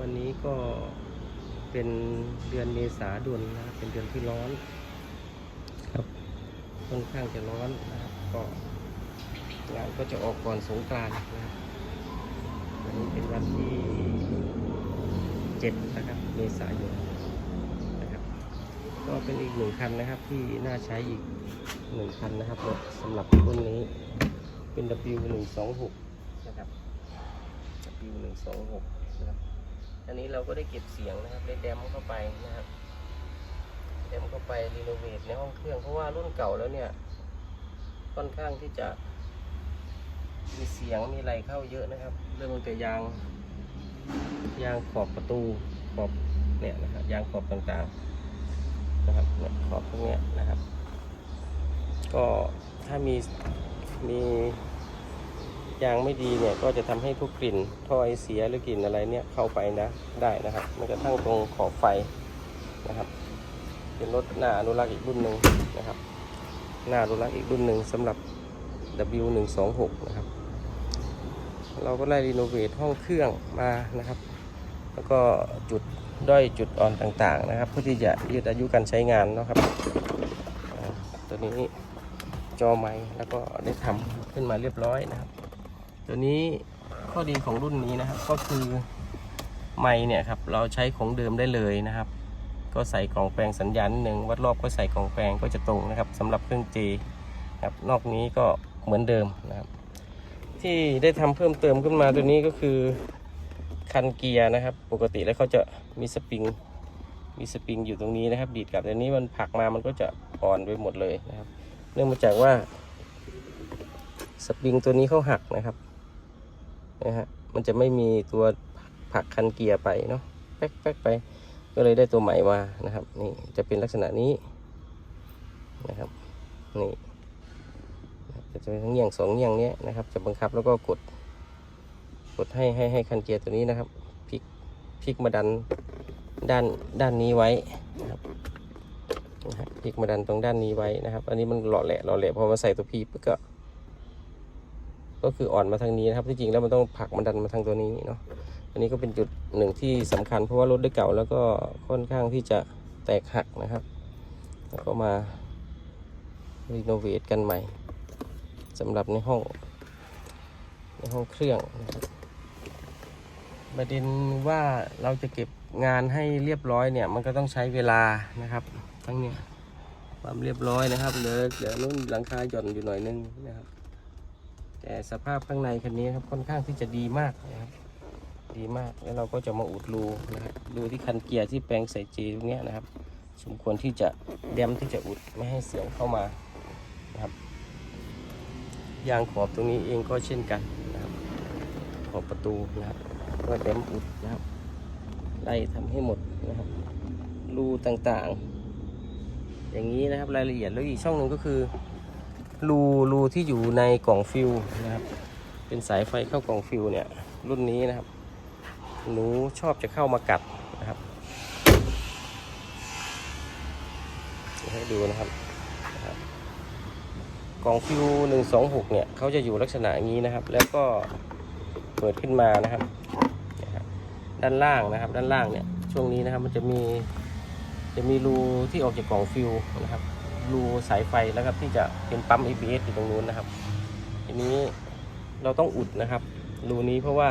วันนี้ก็เป็นเดือนเมษาดุลนะครับเป็นเดือนที่ร้อน ครับค่อนข้างจะร้อนนะครับก็งานก็จะออกก่อนสงกรานต์นะครับวันนี้เป็นวันที่เจ็ดนะครับเมษายนนะครับ ก็เป็นอีกหนึ่งคันนะครับที่น่าใช้อีกหนึ่งคันนะครับรถสำหรับรุ่นนี้เป็น W126 นะครับ W126 นะครับ อันนี้เราก็ได้เก็บเสียงนะครับได้แดมเข้าไปนะครับแดมเข้าไปรีโนเวทในห้องเครื่องเพราะว่ารุ่นเก่าแล้วเนี่ยค่อนข้างที่จะมีเสียงมีอะไรเข้าเยอะนะครับ เรื่องแต่ยางยางขอบประตูขอบเนี่ยนะครับยางขอบต่างๆนะครับเนี่ยขอบพวกเนี้ยนะครับ ก็ถ้ามีมี ยางไม่ดีเนี่ยก็จะทำให้พวกกลิ่นท่อไอเสียหรือกลิ่นอะไรเนี่ยเข้าไปนะได้นะครับมันกระทั่งตรงขอบไฟนะครับ เป็นรถหน้าอนุรักษ์อีกรุ่นหนึ่งนะครับ หน้าอนุรักษ์อีกรุ่นหนึ่งสำหรับ W126 นะครับ เราก็ได้รีโนเวทห้องเครื่องมานะครับ แล้วก็จุดด้อยจุดอ่อนต่างๆ นะครับ เพื่อที่จะยืดอายุการใช้งานนะครับตัวนี้จอไม้แล้วก็ได้ทำขึ้นมาเรียบร้อยนะครับ ตัวนี้ข้อดีของรุ่นนี้นะครับ ก็คือไม้เนี่ยครับเราใช้ของเดิมได้เลยนะครับ ก็ใส่กล่องแปลงสัญญาณหนึ่งวัดรอบก็ใส่กล่องแปลงก็จะตรงนะครับสำหรับเครื่อง J ครับนอกนี้ก็เหมือนเดิมนะครับ ที่ได้ทำเพิ่มเติมขึ้นมาตัวนี้ก็คือคันเกียร์นะครับ ปกติแล้วเขาจะมีสปริงมีสปริงอยู่ตรงนี้นะครับดีดกลับแต่นี้มันผักมามันก็จะอ่อนไปหมดเลยนะครับ เนื่องมาจากว่าสปริงตัวนี้เขาหักนะครับ นะฮะมันจะไม่มีตัวผักคันเกียร์ไปเนาะแป๊กแป๊กไปก็เลยได้ตัวใหม่มานะครับ นี่จะเป็นลักษณะนี้นะครับนี่จะเป็นทั้งเงี่ยงสองเงี่ยงเนี้ยนะครับ จะบังคับแล้วก็กด กดให้ให้ให้คันเกียร์ตัวนี้นะครับพลิกพลิกมาดันด้านด้านนี้ไว้นะครับนะฮะพลิกมาดันตรงด้านนี้ไว้นะครับ อันนี้มันหล่อแหละหล่อแหละพอมาใส่ตัวพี๊บก็ ก็คืออ่อนมาทางนี้นะครับ ที่จริงแล้วมันต้องผลักมาดันมาทางตัวนี้เนาะ อันนี้ก็เป็นจุดหนึ่งที่สำคัญเพราะว่ารถได้เก่าแล้วก็ค่อนข้างที่จะแตกหักนะครับ แล้วก็มารีโนเวทกันใหม่สำหรับในห้อง ในห้องเครื่องนะครับประเด็นว่าเราจะเก็บงานให้เรียบร้อยเนี่ย มันก็ต้องใช้เวลานะครับ ทั้งเนี้ยความเรียบร้อยนะครับเหลือเหลือนุ่นหลังคาหย่อนอยู่หน่อยนึงนะครับ แต่สภาพข้างในคันนี้ครับค่อนข้างที่จะดีมากนะครับ ดีมากแล้วเราก็จะมาอุดรูนะครับรูที่คันเกียร์ที่แปลงใส่จีตรงนี้นะครับ สมควรที่จะแดมที่จะอุดไม่ให้เสียงเข้ามานะครับยางขอบตรงนี้เองก็เช่นกันนะครับ ขอบประตูนะครับก็เต็มอุดนะครับไล่ทำให้หมดนะครับรูต่างๆ อย่างนี้นะครับรายละเอียดแล้วอีกช่องหนึ่งก็คือ รูรูที่อยู่ในกล่องฟิวนะครับ เป็นสายไฟเข้ากล่องฟิวเนี่ยรุ่นนี้นะครับ หนูชอบจะเข้ามากัดนะครับให้ดูนะครับกล่องฟิว126เนี่ยเขาจะอยู่ลักษณะอย่างนี้นะครับ แล้วก็เปิดขึ้นมานะครับ ด้านล่างนะครับ ด้านล่างเนี่ยช่วงนี้นะครับมันจะมีจะมีรูที่ออกจากกล่องฟิวนะครับ รูสายไฟแล้วครับที่จะเป็นปั๊ม ABS อยู่ตรงนู้นนะครับทีนี้เราต้องอุดนะครับ รูนี้เพราะว่า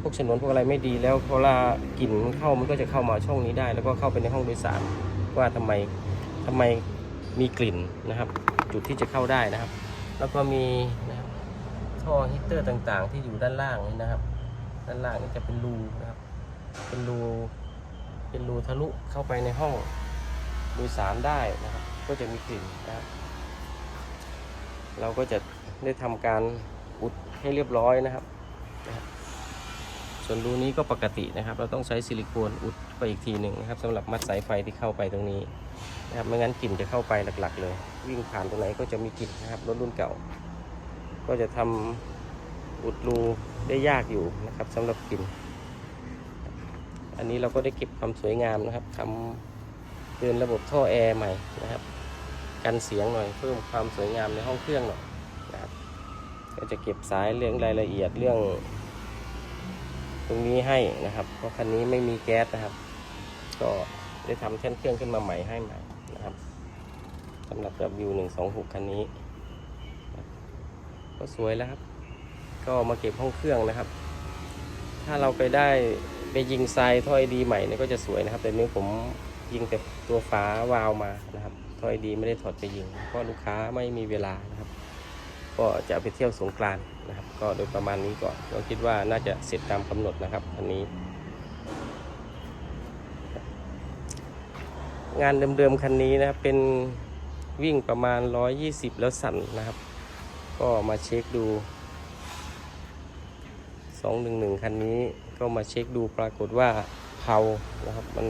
พวกฉนวนพวกอะไรไม่ดีแล้วเวลากลิ่นมันเข้ามันก็จะเข้ามาช่องนี้ได้ แล้วก็เข้าไปในห้องโดยสารว่าทำไมทำไมมีกลิ่นนะครับ จุดที่จะเข้าได้นะครับ แล้วก็มีนะครับท่อฮีตเตอร์ต่างๆ ที่อยู่ด้านล่างนี่นะครับ ด้านล่างนี่จะเป็นรูนะครับ เป็นรูเป็นรูทะลุเข้าไปในห้องโดยสารได้นะครับ ก็จะมีกลิ่นนะครับ เราก็จะได้ทำการอุดให้เรียบร้อยนะครับ ส่วนรูนี้ก็ปกตินะครับ เราต้องใช้ซิลิโคนอุดไปอีกทีหนึ่งนะครับสำหรับมัดสายไฟที่เข้าไปตรงนี้นะครับไม่งั้นกลิ่นจะเข้าไปหลักๆ เลย วิ่งผ่านตรงไหนก็จะมีกลิ่นนะครับรถรุ่นเก่า ก็จะทำอุดรูได้ยากอยู่นะครับสำหรับกลิ่นอันนี้เราก็ได้เก็บความสวยงามนะครับทำเดินระบบท่อแอร์ใหม่นะครับ กันเสียงหน่อยเพิ่มความสวยงามในห้องเครื่องหน่อยนะครับก็จะเก็บสายเรื่องรายละเอียดเรื่อง ตรงนี้ให้นะครับ เพราะคันนี้ไม่มีแก๊สนะครับ ก็ได้ทำแท่นเครื่องขึ้นมาใหม่ให้ใหม่นะครับสำหรับ W126 คันนี้ ก็สวยแล้วครับ ก็มาเก็บห้องเครื่องนะครับ ถ้าเราไปได้ไปยิงทรายถ้อยดีใหม่เนี่ยก็จะสวยนะครับ แต่นี้ผมยิงแต่ตัวฝาวาวมานะครับ ถ้อยดีไม่ได้ถอดไปยิงเพราะลูกค้าไม่มีเวลานะครับ ก็จะไปเที่ยวสงกรานนะครับ ก็โดยประมาณนี้ก่อนก็คิดว่าน่าจะเสร็จตามกำหนดนะครับคันนี้ งานเดิมๆคันนี้นะครับเป็นวิ่งประมาณ 120 แล้วสั่นนะครับ ก็มาเช็คดู 211 คันนี้ก็มาเช็คดูปรากฏว่าเผานะครับมัน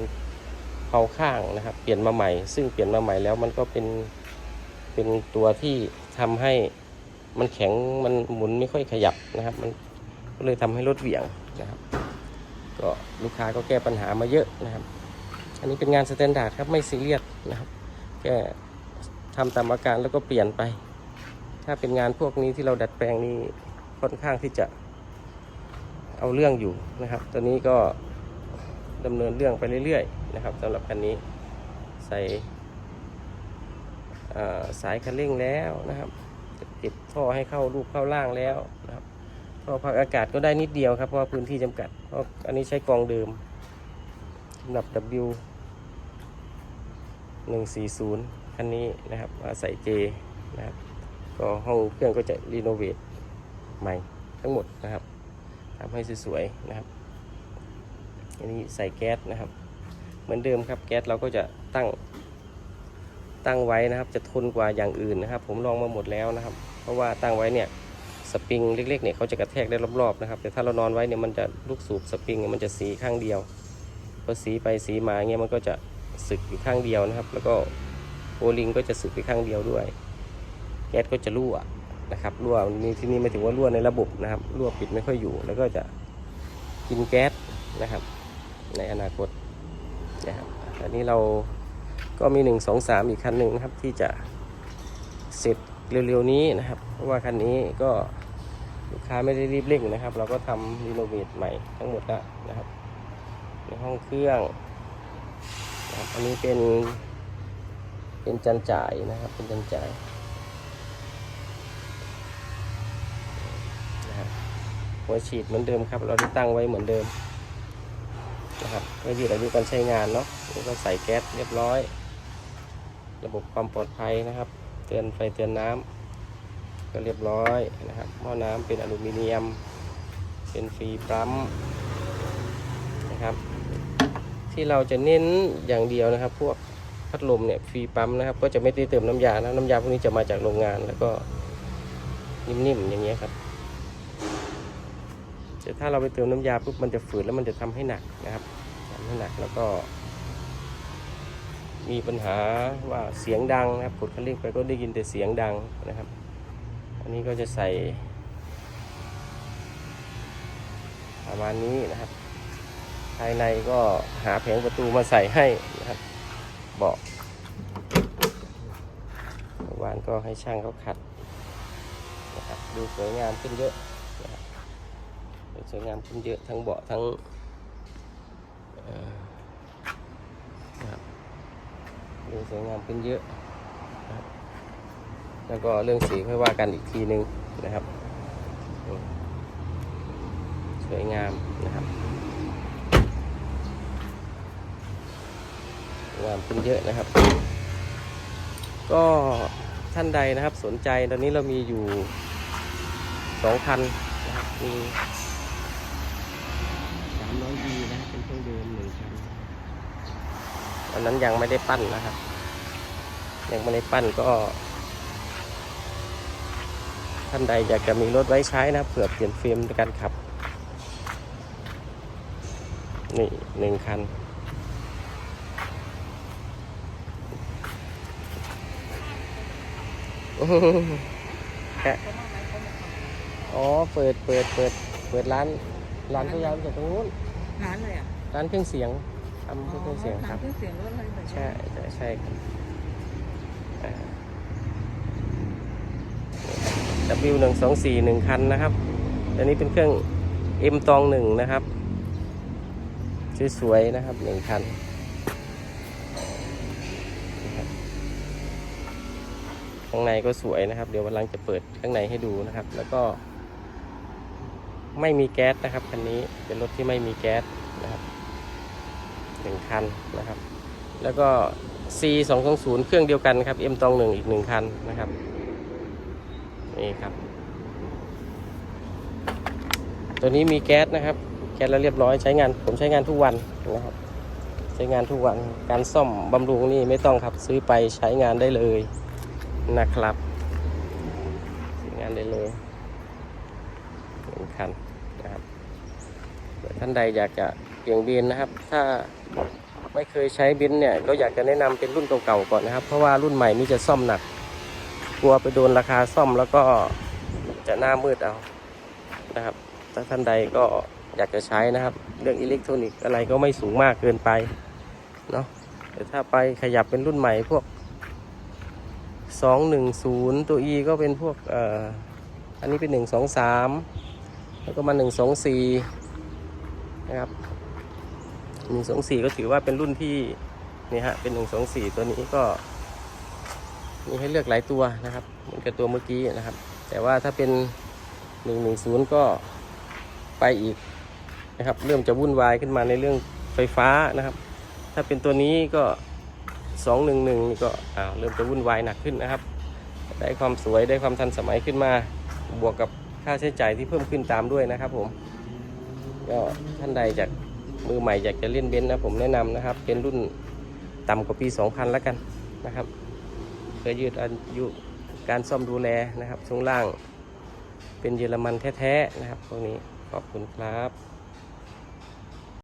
เผาข้างนะครับ เปลี่ยนมาใหม่ ซึ่งเปลี่ยนมาใหม่แล้วมันก็เป็นเป็นตัวที่ทำให้มันแข็งมันหมุนไม่ค่อยขยับนะครับ มันก็เลยทำให้รถเหวี่ยงนะครับ ก็ลูกค้าก็แก้ปัญหามาเยอะนะครับ อันนี้เป็นงานสแตนดาร์ดครับไม่ซีเรียสนะครับแค่ทำตามอาการแล้วก็เปลี่ยนไป ถ้าเป็นงานพวกนี้ที่เราดัดแปลงนี่ค่อนข้างที่จะเอาเรื่องอยู่นะครับ ตอนนี้ก็ดำเนินเรื่องไปเรื่อยๆ นะครับสำหรับคันนี้ใส่สายคันเร่งแล้วนะครับเก็บท่อให้เข้ารูปเข้าล่างแล้วนะครับท่อพักอากาศก็ได้นิดเดียวครับเพราะพื้นที่จำกัดเพราะอันนี้ใช้กองเดิมสำหรับ W 140คันนี้นะครับมาใส่เจนะครับก็ห้องเครื่องก็จะรีโนเวทใหม่ทั้งหมดนะครับทำให้สวยๆนะครับอันนี้ใส่แก๊สนะครับ เหมือนเดิมครับแก๊สเราก็จะตั้งตั้งไว้นะครับ จะทนกว่าอย่างอื่นนะครับ ผมลองมาหมดแล้วนะครับ เพราะว่าตั้งไว้เนี่ยสปริงเล็กๆเนี่ยเขาจะกระแทกได้รอบๆนะครับ แต่ถ้าเรานอนไว้เนี่ยมันจะลูกสูบสปริงเนี่ยมันจะสีข้างเดียวพอสีไปสีมาเงี้ยมันก็จะสึกอยู่ข้างเดียวนะครับ แล้วก็โอลิงก็จะสึกไปข้างเดียวด้วย แก๊สก็จะรั่วนะครับรั่วนี่ที่นี่ไม่ถึงว่ารั่วในระบบนะครับรั่วปิดไม่ค่อยอยู่ แล้วก็จะกินแก๊สนะครับ ในอนาคต นะครับอันนี้เราก็มีหนึ่งสองสามอีกคันหนึ่งนะครับ ที่จะเสร็จเร็วๆนี้นะครับ เพราะว่าคันนี้ก็ลูกค้าไม่ได้รีบเร่งนะครับ เราก็ทำรีโนเวทใหม่ทั้งหมดแล้วนะครับ ในห้องเครื่องนะครับอันนี้เป็นเป็นจันจ่ายนะครับ เป็นจันจ่ายนะหัวฉีดเหมือนเดิมครับ เราได้ตั้งไว้เหมือนเดิม นะครับก็ยืดอายุการใช้งานเนาะแล้วก็ใส่แก๊สเรียบร้อย ระบบความปลอดภัยนะครับ เตือนไฟเตือนน้ำก็เรียบร้อยนะครับหม้อน้ำเป็นอลูมิเนียม เป็นฟรีปั๊มนะครับ ที่เราจะเน้นอย่างเดียวนะครับ พวกพัดลมเนี่ยฟรีปั๊มนะครับ ก็จะไม่ได้เติมน้ำยานะน้ำยาพวกนี้จะมาจากโรงงานแล้วก็นิ่มๆอย่างเงี้ยครับ แต่ถ้าเราไปเติมน้ำยาปุ๊บมันจะฝืดแล้วมันจะทำให้หนักนะครับทำให้หนักแล้วก็ มีปัญหาว่าเสียงดังนะครับกดคันเร่งไปก็ได้ยินแต่เสียงดังนะครับ อันนี้ก็จะใส่ประมาณนี้นะครับ ภายในก็หาแผงประตูมาใส่ให้นะครับเบาะวานก็ให้ช่างเขาขัดนะครับดูสวยงามขึ้นเยอะ สวยงามขึ้นเยอะทั้งเบาะทั้งเอ่อนะครับดูสวยงามขึ้นเยอะแล้วก็เรื่องสีค่อยว่ากันอีกทีนึงนะครับ สวยงามนะครับงามขึ้นเยอะนะครับ ก็ท่านใดนะครับสนใจตอนนี้เรามีอยู่สองคันนะครับมี สามร้อยดีนะเป็นเครื่องเดิมหนึ่งคันตอนนั้นยังไม่ได้ปั้นนะครับ ยังไม่ได้ปั้นก็ ท่านใดอยากจะมีรถไว้ใช้นะเผื่อเปลี่ยนเฟรมในการขับ นี่หนึ่งคันอื้อหือแค่อ๋อ เปิด เปิด เปิด เปิดร้าน ร้านพยายามจากตรงนู้นร้านเลยอะร้านเครื่องเสียงทำเครื่องเสียงครับ เครื่องเสียงรถอะไรแบบนี้ใช่ใช่ใช่ครับอ่า W หนึ่งสองสี่หนึ่งคันนะครับอันนี้เป็นเครื่อง M ตองหนึ่งนะครับสวยๆนะครับหนึ่งคันนะครับข้างในก็สวยนะครับ เดี๋ยววันหลังจะเปิดข้างในให้ดูนะครับ แล้วก็ ไม่มีแก๊สนะครับคันนี้เป็นรถที่ไม่มีแก๊สนะครับหนึ่งคันนะครับ แล้วก็ C 2 2 0เครื่องเดียวกันครับ M ตองหนึ่งอีกหนึ่งคันนะครับนี่ครับ ตัวนี้มีแก๊สนะครับ แก๊สแล้วเรียบร้อยใช้งานผมใช้งานทุกวันนะครับ ใช้งานทุกวันการซ่อมบำรุงนี่ไม่ต้องครับซื้อไปใช้งานได้เลยนะครับ ใช้งานได้เลยหนึ่งคัน ท่านใดอยากจะเปลี่ยนเบนนะครับ ถ้าไม่เคยใช้เบนเนี่ยก็อยากจะแนะนำเป็นรุ่นเก่าๆก่อนนะครับ เพราะว่ารุ่นใหม่นี่จะซ่อมหนัก กลัวไปโดนราคาซ่อมแล้วก็จะหน้ามืดเอานะครับ ถ้าท่านใดก็อยากจะใช้นะครับ เรื่องอิเล็กทรอนิกส์อะไรก็ไม่สูงมากเกินไปเนาะแต่ถ้าไปขยับเป็นรุ่นใหม่พวก 210 ตัว E ก็เป็นพวกเอ่ออันนี้เป็น 123 แล้วก็มา 124 นะครับ124ก็ถือว่าเป็นรุ่นที่นี่ฮะเป็น124ตัวนี้ก็ มีให้เลือกหลายตัวนะครับ เหมือนกับตัวเมื่อกี้นะครับ แต่ว่าถ้าเป็น110ก็ไปอีกนะครับ เริ่มจะวุ่นวายขึ้นมาในเรื่องไฟฟ้านะครับ ถ้าเป็นตัวนี้ก็211นี่ก็อ้าวเริ่มจะวุ่นวายหนักขึ้นนะครับ ได้ความสวยได้ความทันสมัยขึ้นมา บวกกับค่าใช้จ่ายที่เพิ่มขึ้นตามด้วยนะครับผม ก็ท่านใดจากมือใหม่อยากจะเล่นเบนซ์นะผมแนะนำนะครับ เป็นรุ่นต่ำกว่าปี 2000 แล้วกันนะครับเพื่อยืดอายุการซ่อมดูแลนะครับช่วงล่างเป็นเยอรมันแท้ๆนะครับพวกนี้ขอบคุณครับ